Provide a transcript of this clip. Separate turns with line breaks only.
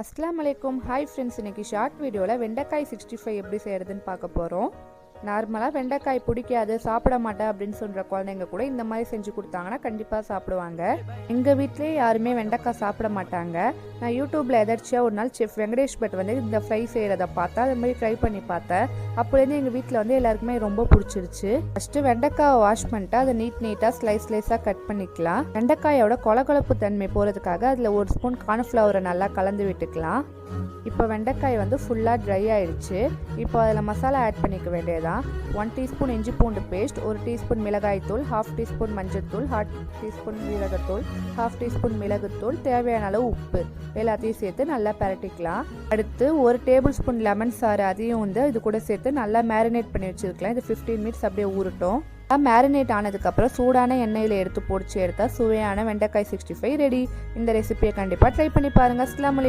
அஸ்லாம் அலைக்கும். Hi friends இன்னைக்கு ஷார்ட் வீடியோவில் வெண்டைக்காய் சிக்ஸ்டி ஃபைவ் எப்படி செய்கிறதுன்னு பார்க்க போகிறோம் நார்மலாக வெண்டைக்காய் பிடிக்காது சாப்பிட மாட்டேன் அப்படின்னு சொல்கிற குழந்தைங்க கூட இந்த மாதிரி செஞ்சு கொடுத்தாங்கன்னா கண்டிப்பாக சாப்பிடுவாங்க. எங்கள் வீட்லேயே யாருமே வெண்டைக்காய் சாப்பிட மாட்டாங்க. நான் யூடியூப்பில் எதர்ச்சியாக ஒரு நாள் செஃப் வெங்கடேஷ் பட் வந்து இந்த ஃப்ரை செய்கிறத பார்த்தா அது மாதிரி ட்ரை பண்ணி பார்த்தேன். அப்போலேருந்து எங்கள் வீட்டில் வந்து எல்லாருக்குமே ரொம்ப பிடிச்சிருச்சு. ஃபஸ்ட்டு வெண்டைக்காயை வாஷ் பண்ணிட்டு அதை நீட் நீட்டாக ஸ்லைஸ் ஸ்லைஸாக கட் பண்ணிக்கலாம். வெண்டைக்காயோட கொலகொலப்பு தன்மை போகிறதுக்காக அதில் ஒரு ஸ்பூன் கார்ன்ஃப்ளவரை நல்லா கலந்து விட்டுக்கலாம். இப்போ வெண்டைக்காய் வந்து ஃபுல்லாக ட்ரை ஆயிடுச்சு. இப்போ அதில் மசாலா ஆட் பண்ணிக்க வேண்டியதான் ஒன் டீஸ்பூன் இஞ்சி பூண்டு பேஸ்ட் ஒரு டீஸ்பூன் மிளகாய்த்தூள் ஹாஃப் டீஸ்பூன் மஞ்சள்தூள் ஹாஃப் டீஸ்பூன் ஜீரகத்தூள் ஹாஃப் டீஸ்பூன் மிளகுத்தூள் தேவையான அளவு உப்பு. எல்லாத்தையும் சேர்த்து நல்லா பரட்டிக்கலாம். அடுத்து ஒரு டேபிள் ஸ்பூன் லெமன் சாறு அதையும் வந்து இது கூட சேர்த்து நல்லா மேரினேட் பண்ணி வச்சுருக்கலாம். இது ஃபிஃப்டீன் மினிட்ஸ் அப்படியே ஊறட்டும். மேரினேட் ஆனதுக்கப்புறம் சூடான எண்ணெயில் எடுத்து பொடிச்சு எடுத்தால் சுவையான வெண்டைக்காய் சிக்ஸ்டி ஃபைவ் ரெடி இந்த ரெசிபியை கண்டிப்பாக ட்ரை பண்ணி பாருங்கள் அஸ்லாம்